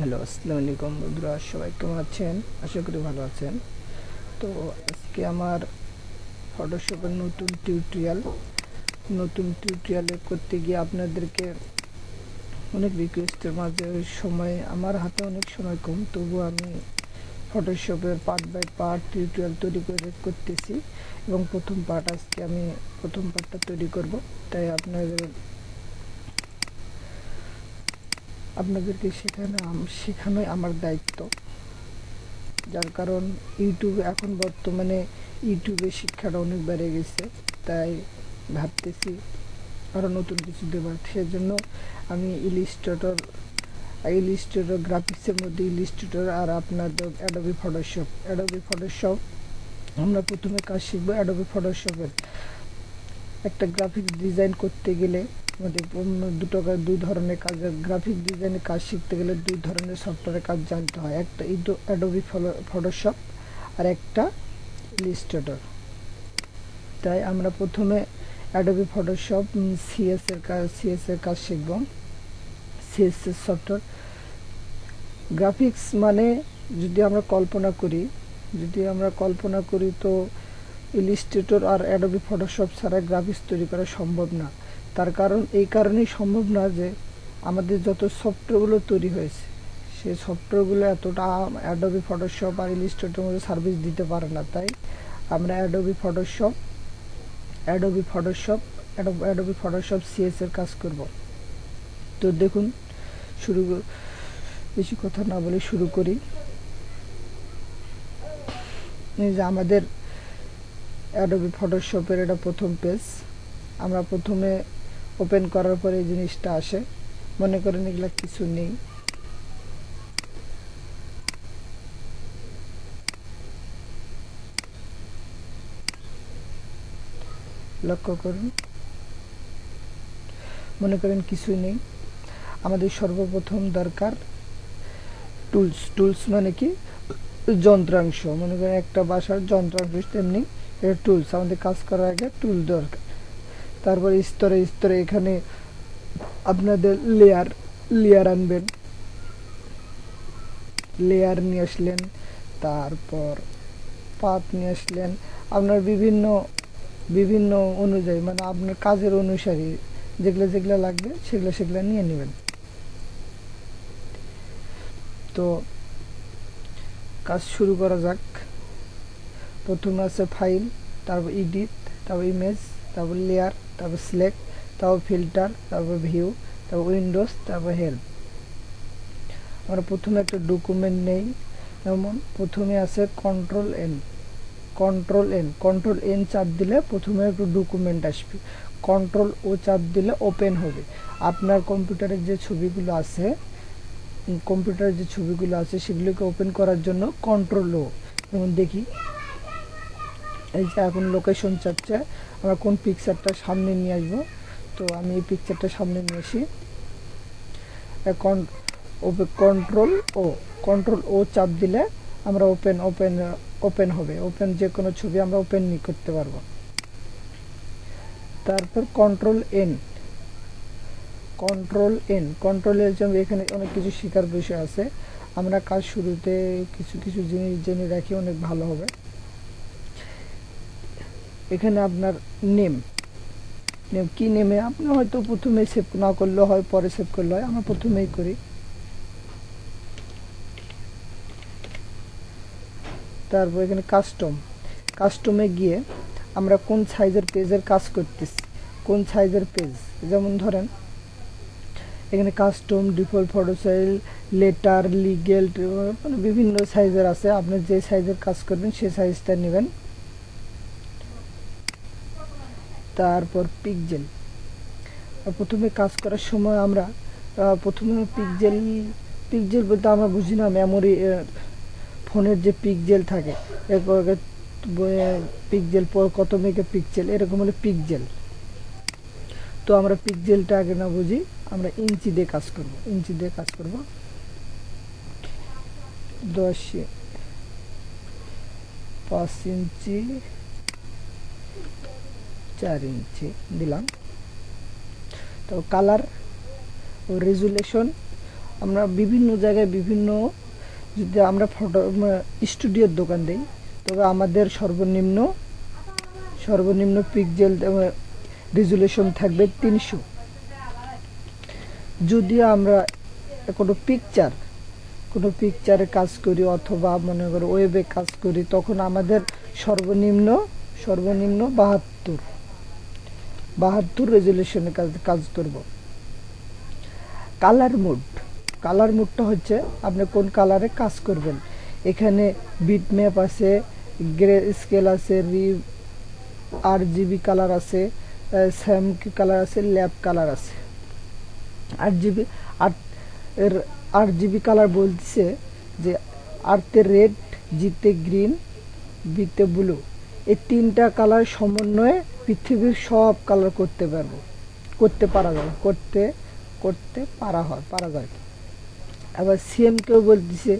Hello আসসালামু আলাইকুম বন্ধুরা, সবাই কেমন আছেন? আশা করি ভালো আছেন। তো আজকে আমার ফটোশপের নতুন টিউটোরিয়াল নতুন টিউটোরিয়ালে করতে গিয়ে আপনাদেরকে অনেক রিকোয়েস্টের মাঝে সময়, আমার হাতে অনেক সময় কম তবু আমি ফটোশপের পার্ট বাই পার্ট টিউটোরিয়াল তৈরি করে করতেছি। এবং প্রথম পার্ট আজকে আমি, প্রথম পার্টটা তৈরি করব। তাই আপনাদের আপনাদেরকে আম- শেখানোই আমার দায়িত্ব। যার কারণ ইউটিউব এখন বর্তমানে ইউটিউবে শিক্ষাটা অনেক বেড়ে গেছে, তাই ভাবতেছি আরও নতুন কিছু দেবার। সেজন্য আমি ইলিস্ট্রেটর ইলিস্ট্রেটর গ্রাফিক্সের মধ্যে ইলিস্ট্রেটর আর আপনাদের অ্যাডোবি ফটোশপ অ্যাডোবি ফটোশপ আমরা প্রথমে কাজ শিখব অ্যাডোবি ফটোশপের একটা গ্রাফিক্স ডিজাইন করতে গেলে দুটো কা- দুই ধরনের কাজ গ্রাফিক ডিজাইনের কাজ শিখতে গেলে দুই ধরনের সফটওয়্যারের কাজ জানতে হয়। একটা ইডো অ্যাডোবি ফটোশপ আর একটা ইলিস্ট্রেটর তাই আমরা প্রথমে অ্যাডোবি ফটোশপ সিএস এর কাজ সিএস এর কাজ শিখব। সিএস এর সফটওয়্যার গ্রাফিক্স মানে যদি আমরা কল্পনা করি, যদি আমরা কল্পনা করি তো ইলিস্ট্রেটর আর অ্যাডোবি ফটোশপ ছাড়া গ্রাফিক্স তৈরি করা সম্ভব না। তার কারণ এই কারণেই সম্ভব না যে আমাদের যত সফটওয়্যারগুলো তৈরি হয়েছে, সেই সফটওয়্যারগুলো এতটা অ্যাডোবি ফটোশপ আর ইলিস্ট্রেটরের মধ্যে সার্ভিস দিতে পারে না। তাই আমরা Adobe Photoshop Adobe Photoshop Adobe Photoshop CS এর কাজ করব। তো দেখুন, শুরু, বেশি কথা না বলে শুরু করি। এই যে আমাদের অ্যাডোবি ফটোশপের এটা প্রথম পেজ আমরা প্রথমে ওপেন করার পরে এই জিনিসটা আসে। মনে করেন এগুলা কিছু নেই। লক্ষ্য করুন। মনে করেন কিছুই নেই। আমাদের সর্বপ্রথম দরকার টুলস টুলস মানে কি? যন্ত্রাংশ। মনে করেন একটা বাসার যন্ত্রাংশ তেমনি টুলস আমাদের কাজ করার আগে টুল দরকার। তারপরে স্তরে স্তরে এখানে আপনাদের লেয়ার লেয়ার আনবেন। লেয়ার নিয়ে আসলেন, তারপর পাত নিয়ে আসলেন। আপনার বিভিন্ন বিভিন্ন অনুযায়ী মানে আপনার কাজের অনুসারী যেগুলো যেগুলো লাগবে, সেগুলো সেগুলো নিয়ে নেবেন। তো কাজ শুরু করা যাক। প্রথমে আছে ফাইল তারপর ইডিট তারপর ইমেজ তারপর লেয়ার তারপর সিলেক্ট তারপর ফিল্টার তারপর ভিউ তারপর উইন্ডোজ তারপর হেল্প আমরা প্রথমে একটা ডকুমেন্ট নেই, যেমন প্রথমে আছে control N control N control N চাপ দিলে প্রথমে একটু ডকুমেন্ট আসবে। কন্ট্রোল ও চাপ দিলে ওপেন হবে। আপনার কম্পিউটারের যে ছবিগুলো আছে কম্পিউটারের যে ছবিগুলো আছে, সেগুলোকে ওপেন করার জন্য কন্ট্রোল ও যেমন দেখি এই যে এখন লোকেশন চাচ্ছে, আমরা কোন পিকচারটা সামনে নিয়ে আসব? তো আমি এই পিকচারটা সামনে নিয়ে আসি। এখন কন্ট্রোল ও কন্ট্রোল ও চাপ দিলে আমরা ওপেন ওপেন ওপেন হবে। ওপেন যে কোনো ছবি আমরা ওপেন করতে পারব। তারপর control N control N control এর জন্য এখানে অনেক কিছু শেখার বিষয় আছে। আমরা কাজ শুরুতে কিছু কিছু জিনিস জেনে রাখি, অনেক ভালো হবে। এখানে আপনার নেম। নেম, কি নেমে? আপনি হয়তো প্রথমে সেভ না করলে হয়, পরে সেভ করলে হয়। আমরা প্রথমেই করি। তারপর এখানে কাস্টম কাস্টমে গিয়ে আমরা কোন সাইজের পেজের কাজ করতেছি। কোন সাইজের পেজ যেমন ধরেন, এখানে custom default photo size letter legal মানে বিভিন্ন সাইজের আছে। আপনি যে সাইজের কাজ করবেন সেই সাইজটা নেবেন। তারপর পিকজেল। প্রথমে কাজ করার সময় আমরা প্রথমে পিকজেল পিকজেল বলতে আমরা বুঝি না মেমোরি ফোনের যে পিকজেল থাকে পিকজেল পর কত মেগে পিকজেল, এরকম হলে পিকজেল। তো আমরা পিকজেলটা আগে না বুঝি, আমরা ইঞ্চি দিয়ে কাজ করব, ইঞ্চি দিয়ে কাজ করব। দশ, পাঁচ ইঞ্চি চার ইঞ্চি দিলাম। তো কালার ও রেজুলেশন আমরা বিভিন্ন জায়গায় বিভিন্ন যদি আমরা ফটো স্টুডিওর দোকান দিই, তবে আমাদের সর্বনিম্ন সর্বনিম্ন পিকজেল রেজুলেশন থাকবে তিনশো। যদি আমরা কোনো পিকচার কোনো পিকচারে কাজ করি অথবা মনে করো ওয়েবে কাজ করি, তখন আমাদের সর্বনিম্ন সর্বনিম্ন বাহাত্তর। বাহাত্তর রেজলিউশনে কাজ কাজ করব। কালার মুড কালার মুডটা হচ্ছে আপনি কোন কালারে কাজ করবেন। এখানে বিট ম্যাপ আছে গ্রে স্কেল আছে রি আর জিবি কালার আছে স্যাম কালার আছে ল্যাব কালার আছে। আট জিবি আট এর আট জিবি কালার বলছে যে আরতে রেড জিতে গ্রিন বিতে ব্লু এই তিনটা কালার সমন্বয়ে পৃথিবীর সব কালার করতে পারব। করতে পারা যায় করতে করতে পারা হয়, পারা যায় আবার সিএম কেউ বলতেছে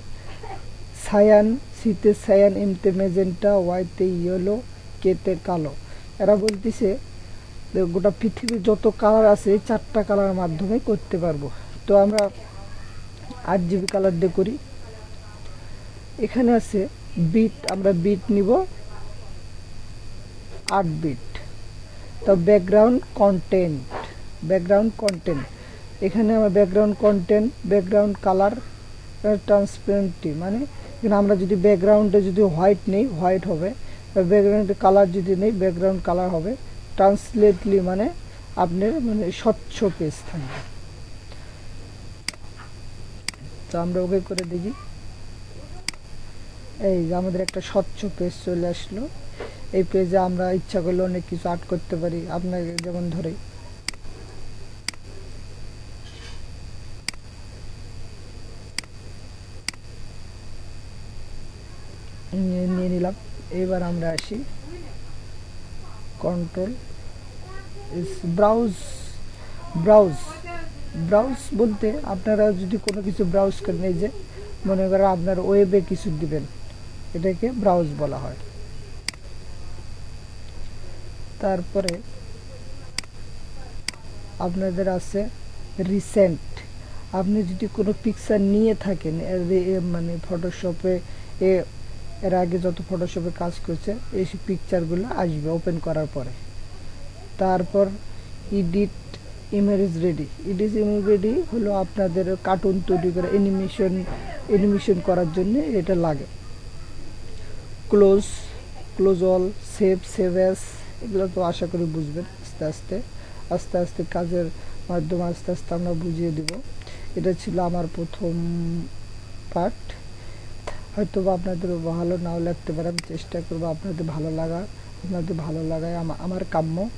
সায়ান সিতে সায়ান, এমতে মেজেন্টা ওয়াইতে ইয়েলো, কেতে কালো। এরা বলতেছে গোটা পৃথিবীর যত কালার আছে চারটা কালারের মাধ্যমে করতে পারব। তো আমরা আট জিবি কালার দিয়ে করি। এখানে আছে, বিট, আমরা বিট নিব, আট বিট। তো ব্যাকগ্রাউন্ড কন্টেন্ট ব্যাকগ্রাউন্ড কন্টেন্ট এখানে আমার background content background colour transparency মানে এখানে আমরা যদি ব্যাকগ্রাউন্ডে যদি হোয়াইট নেই হোয়াইট হবে ব্যাকগ্রাউন্ডে কালার যদি নেই ব্যাকগ্রাউন্ড কালার হবে ট্রান্সলেটলি মানে আপনার মানে স্বচ্ছ পেজ থাকবে। তো আমরা ওকে করে দেখি। এই যে আমাদের একটা স্বচ্ছ পেজ চলে আসলো। এই পেজে আমরা ইচ্ছা করলে অনেক কিছু আর্ট করতে পারি। আপনাকে যেমন ধরে। নিয়ে নিলাম। এবার আমরা আসি। কন্ট্রোল ব্রাউজ ব্রাউজ ব্রাউজ বলতে আপনারা যদি কোনো কিছু ব্রাউজ করেন, এই যে মনে করেন আপনার ওয়েবে কিছু দিবেন, এটাকে ব্রাউজ বলা হয়। তারপরে আপনাদের আছে রিসেন্ট আপনি যদি কোনো পিকচার নিয়ে থাকেন মানে ফটোশপে এর আগে যত ফটোশপে কাজ করছে, এই পিকচারগুলো আসবে ওপেন করার পরে। তারপর edit image ready edit image ready হলো আপনাদের কার্টুন তৈরি করে অ্যানিমেশন অ্যানিমেশন করার জন্য এটা লাগে। Close close all save save as এগুলো তো আশা করি বুঝবেন আস্তে আস্তে। আস্তে আস্তে কাজের মাধ্যমে আস্তে আস্তে আমরা বুঝিয়ে দিব। এটা ছিল আমার প্রথম পার্ট হয়তো বা আপনাদের ভালো নাও লাগতে পারে, আমি চেষ্টা করব আপনাদের ভালো লাগা, আপনাদের ভালো লাগায় আমা- আমার কাম্য।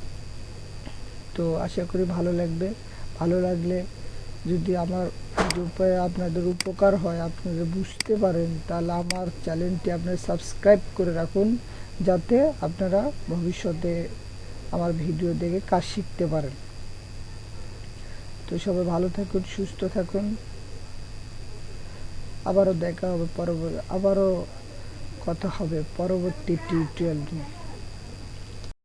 তো আশা করি ভালো লাগবে। ভালো লাগলে যদি আমার উপায়ে আপনাদের উপকার হয়, আপনারা বুঝতে পারেন, তাহলে আমার চ্যানেলটি আপনারা সাবস্ক্রাইব করে রাখুন। যাতে আপনারা ভবিষ্যতে আমার ভিডিও দেখে কাজ শিখতে পারেন। তো সবাই ভালো থাকুন, সুস্থ থাকুন। আবারও দেখা হবে পরবর্তী, আবারও কথা হবে পরবর্তী টিউটোরিয়াল নিয়ে।